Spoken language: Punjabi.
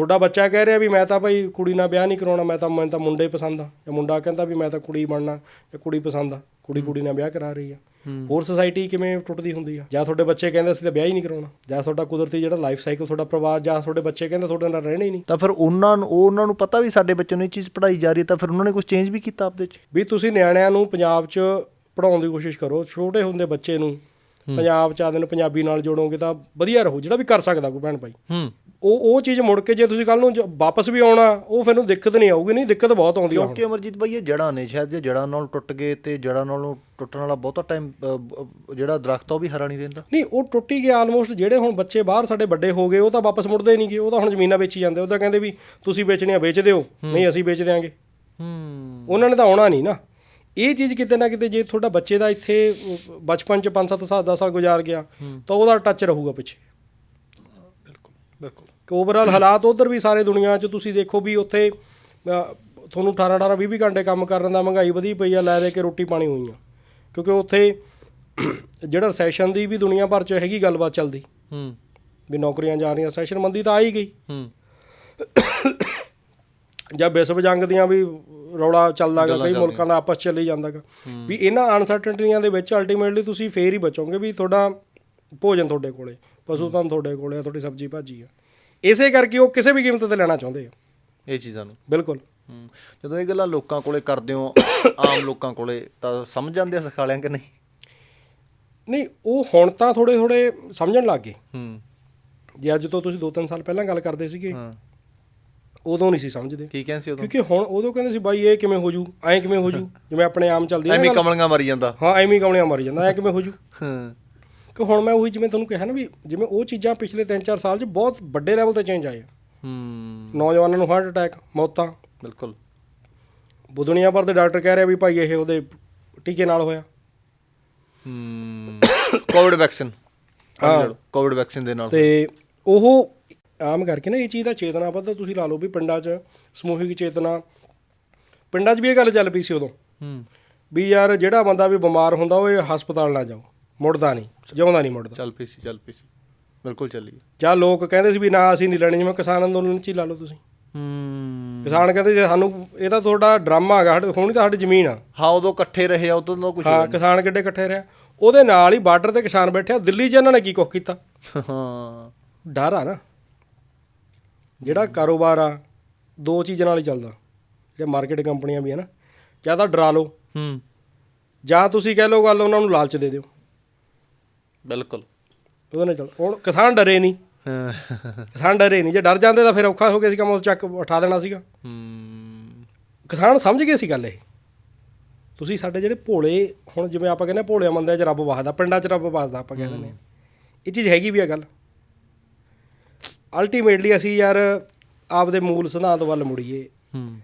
ਤੁਹਾਡਾ ਬੱਚਾ ਕਹਿ ਰਿਹਾ ਵੀ ਮੈਂ ਤਾਂ ਭਾਈ ਕੁੜੀ ਨਾਲ ਵਿਆਹ ਨਹੀਂ ਕਰਾਉਣਾ ਮੈਂ ਤਾਂ ਮੈਨੂੰ ਤਾਂ ਮੁੰਡੇ ਪਸੰਦ ਆ। ਜਾਂ ਮੁੰਡਾ ਕਹਿੰਦਾ ਵੀ ਮੈਂ ਤਾਂ ਕੁੜੀ ਬਣਨਾ ਜਾਂ ਕੁੜੀ ਪਸੰਦ ਆ ਕੁੜੀ ਕੁੜੀ ਨਾਲ ਵਿਆਹ ਕਰਾ ਰਹੀ ਆ। ਹੋਰ ਸੁਸਾਇਟੀ ਕਿਵੇਂ ਟੁੱਟਦੀ ਹੁੰਦੀ ਆ? ਜਾਂ ਤੁਹਾਡੇ ਬੱਚੇ ਕਹਿੰਦੇ ਅਸੀਂ ਤਾਂ ਵਿਆਹ ਹੀ ਨਹੀਂ ਕਰਾਉਣਾ ਜਾਂ ਤੁਹਾਡਾ ਕੁਦਰਤੀ ਜਿਹੜਾ ਲਾਈਫ ਸਾਈਕਲ ਤੁਹਾਡਾ ਪਰਿਵਾਰ ਜਾਂ ਤੁਹਾਡੇ ਬੱਚੇ ਕਹਿੰਦੇ ਤੁਹਾਡੇ ਨਾਲ ਰਹਿਣਾ ਹੀ ਨਹੀਂ। ਤਾਂ ਫਿਰ ਉਹਨਾਂ ਨੂੰ ਉਹ ਉਹਨਾਂ ਨੂੰ ਪਤਾ ਵੀ ਸਾਡੇ ਬੱਚੇ ਨੂੰ ਇਹ ਚੀਜ਼ ਪੜ੍ਹਾਈ ਜਾ ਰਹੀ ਹੈ ਤਾਂ ਫਿਰ ਉਹਨਾਂ ਨੇ ਕੁਝ ਚੇਂਜ ਵੀ ਕੀਤਾ ਆਪਦੇ ਚ? ਵੀ ਤੁਸੀਂ ਨਿਆਣਿਆਂ ਨੂੰ ਪੰਜਾਬ 'ਚ ਪੜਾਉਣ ਦੀ ਕੋਸ਼ਿਸ਼ ਕਰੋ ਛੋਟੇ ਹੁੰਦੇ ਬੱਚੇ ਨੂੰ ਪੰਜਾਬ 'ਚ ਆਦੇ ਨੂੰ ਪੰਜਾਬੀ ਨਾਲ ਜੋੜੋਗੇ ਤਾਂ ਵਧੀਆ ਰਹੂ ਜਿਹੜਾ ਵੀ ਕਰ ਸਕਦਾ ਕੋਈ ਭੈਣ ਭਾਈ। ਹੂੰ। ਉਹ ਉਹ ਚੀਜ਼ ਮੁੜ ਕੇ ਜੇ ਤੁਸੀਂ ਕੱਲ ਨੂੰ ਵਾਪਸ ਵੀ ਆਉਣਾ ਉਹ ਫਿਰ ਨੂੰ ਦਿੱਕਤ ਨਹੀਂ ਆਊਗੀ ਨਹੀਂ ਦਿੱਕਤ ਬਹੁਤ ਆਉਂਦੀ ਆ ਕਿਉਂਕਿ ਅਮਰਜੀਤ ਭਾਈ ਇਹ ਜੜਾਂ ਨੇ ਸ਼ਾਇਦ ਜੇ ਜੜਾਂ ਨਾਲ ਟੁੱਟ ਗਏ ਤੇ ਜੜਾਂ ਨਾਲੋਂ ਟੁੱਟਣ ਵਾਲਾ ਬਹੁਤਾ ਟਾਈਮ ਜਿਹੜਾ ਦਰਖਤ ਆ ਉਹ ਵੀ ਹਰਾ ਨਹੀਂ ਰਹਿੰਦਾ। ਨਹੀਂ ਉਹ ਟੁੱਟ ਹੀ ਗਿਆ ਆਲਮੋਸਟ ਜਿਹੜੇ ਹੁਣ ਬੱਚੇ ਬਾਹਰ ਸਾਡੇ ਵੱਡੇ ਹੋ ਗਏ ਉਹ ਤਾਂ ਵਾਪਸ ਮੁੜਦੇ ਨਹੀਂ ਗਏ ਉਹ ਤਾਂ ਹੁਣ ਜ਼ਮੀਨਾਂ ਵੇਚੀ ਜਾਂਦੇ ਉਹ ਤਾਂ ਕਹਿੰਦੇ ਵੀ ਤੁਸੀਂ ਵੇਚਣੀਆਂ ਵੇਚ ਦਿਓ ਨਹੀਂ ਅਸੀਂ ਵੇਚ ਦਿਆਂਗੇ। ਹੂੰ। ਉਹਨਾਂ ਨੇ ਤਾਂ ਆਉਣਾ ਨਹੀਂ ਨਾ। ਇਹ ਚੀਜ਼ ਕਿਤੇ ਨਾ ਕਿਤੇ ਜੇ ਤੁਹਾਡਾ ਬੱਚੇ ਦਾ ਇੱਥੇ ਬਚਪਨ ਚ 5-7 ਸਾਲ 10 ਸਾਲ ਗੁਜ਼ਾਰ ਗਿਆ ਤਾਂ ਉਹਦਾ ਟੱਚ ਰਹੂਗਾ ਪਿੱਛੇ। ਬਿਲਕੁਲ ਬਿਲਕੁਲ। ਕਿ ਓਵਰਆਲ ਹਾਲਾਤ ਉਧਰ ਵੀ ਸਾਰੇ ਦੁਨੀਆ 'ਚ ਤੁਸੀਂ ਦੇਖੋ ਵੀ ਉੱਥੇ ਤੁਹਾਨੂੰ 18 18 20 20 ਘੰਟੇ ਕੰਮ ਕਰਨ ਦਾ ਮਹਿੰਗਾਈ ਵਧੀ ਪਈ ਆ ਲੈ ਦੇ ਕੇ ਰੋਟੀ ਪਾਣੀ ਹੋਈ ਆ ਕਿਉਂਕਿ ਉੱਥੇ ਜਿਹੜਾ ਰੈਸੈਸ਼ਨ ਦੀ ਵੀ ਦੁਨੀਆ ਭਰ 'ਚ ਹੈਗੀ ਗੱਲਬਾਤ ਚੱਲਦੀ। ਹੂੰ। ਵੀ ਨੌਕਰੀਆਂ ਜਾ ਰਹੀਆਂ ਰੈਸੈਸ਼ਨ ਮੰਦੀ ਤਾਂ ਆ ਹੀ ਗਈ। ਹੂੰ। ਜਾਂ ਵਿਸ਼ਵ ਜੰਗ ਦੀਆਂ ਵੀ ਰੌਲਾ ਚੱਲਦਾਗਾ ਕਈ ਮੁਲਕਾਂ ਦਾ ਆਪਸ ਚੱਲੀ ਜਾਂਦਾਗਾ। ਵੀ ਇਹਨਾਂ ਅਨਸਰਟਨਟੀਆਂ ਦੇ ਵਿੱਚ ਅਲਟੀਮੇਟਲੀ ਤੁਸੀਂ ਫੇਰ ਹੀ ਬਚੋਗੇ ਵੀ ਤੁਹਾਡਾ ਭੋਜਨ ਤੁਹਾਡੇ ਕੋਲੇ ਪਸ਼ੂ ਧਨ ਤੁਹਾਡੇ ਕੋਲੇ ਆ ਤੁਹਾਡੀ ਸਬਜ਼ੀ ਭਾਜੀ ਆ। ਇਸੇ ਕਰਕੇ ਉਹ ਕਿਸੇ ਵੀ ਕੀਮਤ ਤੇ ਲੈਣਾ ਚਾਹੁੰਦੇ ਆ। ਇਹ ਚੀਜ਼ਾਂ ਨੂੰ। ਬਿਲਕੁਲ। ਜਦੋਂ ਇਹ ਗੱਲਾਂ ਲੋਕਾਂ ਕੋਲੇ ਕਰਦੇ ਹੋ ਆਮ ਲੋਕਾਂ ਕੋਲੇ ਤਾਂ ਸਮਝ ਜਾਂਦੇ ਆ ਸਿਖਾ ਲਿਆਂ ਕਿ ਨਹੀਂ? ਨਹੀਂ ਉਹ ਹੁਣ ਤਾਂ ਥੋੜੇ ਥੋੜੇ ਸਮਝਣ ਲੱਗ ਗਏ। ਹੂੰ। ਜੇ ਅੱਜ ਤੋਂ ਤੁਸੀਂ 2-3 ਸਾਲ ਪਹਿਲਾਂ ਗੱਲ ਕਰਦੇ ਸੀਗੇ ਹਾਂ। ਉਦੋਂ ਨਹੀਂ ਸੀ ਸਮਝਦੇ। ਕੀ ਕਹਿੰਦੇ ਸੀ ਉਦੋਂ? ਕਿਉਂਕਿ ਹੁਣ ਉਦੋਂ ਕਹਿੰਦੇ ਸੀ ਬਾਈ ਇਹ ਕਿਵੇਂ ਹੋ ਜੂ? ਐਂ ਕਿਵੇਂ ਹੋ ਜੂ? ਜਿਵੇਂ ਆਪਣੇ ਆਮ ਚੱਲਦੀ ਐਵੇਂ। ਕਮਲੀਆਂ ਮਾਰੀ ਜਾਂਦਾ। ਹਾਂ ਐਵੇਂ ਕਮਲਿਆਂ ਮਾਰੀ ਜਾਂਦਾ ਐਂ ਕਿਵੇਂ ਹੋ ਜੂ? ਹਾਂ। ਕਿ ਹੁਣ ਮੈਂ ਉਹੀ ਜਿਵੇਂ ਤੁਹਾਨੂੰ ਕਿਹਾ ਨਾ ਵੀ ਜਿਵੇਂ ਉਹ ਚੀਜ਼ਾਂ ਪਿਛਲੇ 3-4 ਸਾਲ 'ਚ ਬਹੁਤ ਵੱਡੇ ਲੈਵਲ ਤੇ ਚੇਂਜ ਆਏ ਹੂੰ। ਨੌਜਵਾਨਾਂ ਨੂੰ ਹਾਰਟ ਅਟੈਕ ਮੌਤਾਂ। ਬਿਲਕੁਲ। ਉਹ ਦੁਨੀਆ ਭਰ ਦੇ ਡਾਕਟਰ ਕਹਿ ਰਹੇ ਵੀ ਭਾਈ ਇਹ ਉਹਦੇ ਟੀਕੇ ਨਾਲ ਹੋਇਆ। ਹੂੰ। ਕੋਵਿਡ ਵੈਕਸੀਨ ਹਾਂ। ਕੋਵਿਡ ਵੈਕਸੀਨ ਦੇ ਨਾਲ ਤੇ ਉਹ ਆਮ ਕਰਕੇ ਨਾ ਇਹ ਚੀਜ਼ ਦਾ ਚੇਤਨਾ ਪੱਧਰ ਤੁਸੀਂ ਲਾ ਲਓ ਵੀ ਪਿੰਡਾਂ 'ਚ ਸਮੂਹਿਕ ਚੇਤਨਾ। ਪਿੰਡਾਂ 'ਚ ਵੀ ਇਹ ਗੱਲ ਚੱਲ ਪਈ ਸੀ ਉਦੋਂ। ਹੂੰ। ਵੀ ਯਾਰ ਜਿਹੜਾ ਬੰਦਾ ਵੀ ਬਿਮਾਰ ਹੁੰਦਾ ਉਹ ਹਸਪਤਾਲ ਨਾ ਜਾਓ ਮੁੜਦਾ ਨਹੀਂ ਜਿਉਂਦਾ ਨਹੀਂ ਮੁੜਦਾ। ਚੱਲ ਪਈ ਸੀ ਚੱਲ ਪਈ ਸੀ। ਬਿਲਕੁਲ ਚੱਲੀ ਜਾਂ ਲੋਕ ਕਹਿੰਦੇ ਸੀ ਵੀ ਨਾ ਅਸੀਂ ਨਹੀਂ ਲੈਣੀ ਜਿਵੇਂ ਕਿਸਾਨ ਅੰਦੋਲਨ 'ਚ ਹੀ ਲਾ ਲਓ ਤੁਸੀਂ। ਹੂੰ। ਕਿਸਾਨ ਕਹਿੰਦੇ ਜੇ ਸਾਨੂੰ ਇਹ ਤਾਂ ਤੁਹਾਡਾ ਡਰਾਮਾ ਹੈਗਾ ਸਾਡੇ ਹੋਣੀ ਤਾਂ ਸਾਡੀ ਜ਼ਮੀਨ ਆ। ਹਾਂ ਉਦੋਂ ਇਕੱਠੇ ਰਹੇ ਆ ਉਦੋਂ ਤਾਂ ਕੁਝ ਹਾਂ ਕਿਸਾਨ ਕਿੱਡੇ ਇਕੱਠੇ ਰਿਹਾ ਉਹਦੇ ਨਾਲ ਹੀ ਬਾਰਡਰ ਤੇ ਕਿਸਾਨ ਬੈਠਿਆ ਦਿੱਲੀ 'ਚ ਇਹਨਾਂ ਨੇ ਕੀ ਕੁਛ ਕੀਤਾ? ਹਾਂ। ਡਰ ਆ ਨਾ। ਜਿਹੜਾ ਕਾਰੋਬਾਰ ਆ ਦੋ ਚੀਜ਼ਾਂ ਨਾਲ ਹੀ ਚੱਲਦਾ। ਜਿਹੜੇ ਮਾਰਕੀਟ ਕੰਪਨੀਆਂ ਵੀ ਆ ਨਾ ਜਾਂ ਤਾਂ ਡਰਾ ਲਓ। ਹੂੰ। ਜਾਂ ਤੁਸੀਂ ਕਹਿ ਲਓ ਗੱਲ ਉਹਨਾਂ ਨੂੰ ਲਾਲਚ ਦੇ ਦਿਓ। ਬਿਲਕੁਲ। ਉਹਦੇ ਨਾਲ ਚੱਲ ਹੁਣ ਕਿਸਾਨ ਡਰੇ ਨਹੀਂ। ਹਾਂ। ਕਿਸਾਨ ਡਰੇ ਨਹੀਂ। ਜੇ ਡਰ ਜਾਂਦੇ ਤਾਂ ਫਿਰ ਔਖਾ ਹੋ ਗਿਆ ਸੀ ਕੰਮ ਉਹ ਚੱਕ ਉਠਾ ਦੇਣਾ ਸੀਗਾ। ਹੂੰ। ਕਿਸਾਨ ਸਮਝ ਗਏ ਸੀ ਗੱਲ ਇਹ। ਤੁਸੀਂ ਸਾਡੇ ਜਿਹੜੇ ਭੋਲੇ ਹੁਣ ਜਿਵੇਂ ਆਪਾਂ ਕਹਿੰਦੇ ਭੋਲਿਆਂ ਬੰਦਿਆਂ 'ਚ ਰੱਬ ਵਸਦਾ ਪਿੰਡਾਂ 'ਚ ਰੱਬ ਵਸਦਾ ਆਪਾਂ ਕਹਿ ਦਿੰਦੇ ਆ ਇਹ ਚੀਜ਼ ਹੈਗੀ ਵੀ ਆ ਗੱਲ। ਅਲਟੀਮੇਟਲੀ ਅਸੀਂ ਯਾਰ ਆਪਦੇ ਮੂਲ ਸਿਧਾਂਤ ਵੱਲ ਮੁੜੀਏ। ਹੂੰ।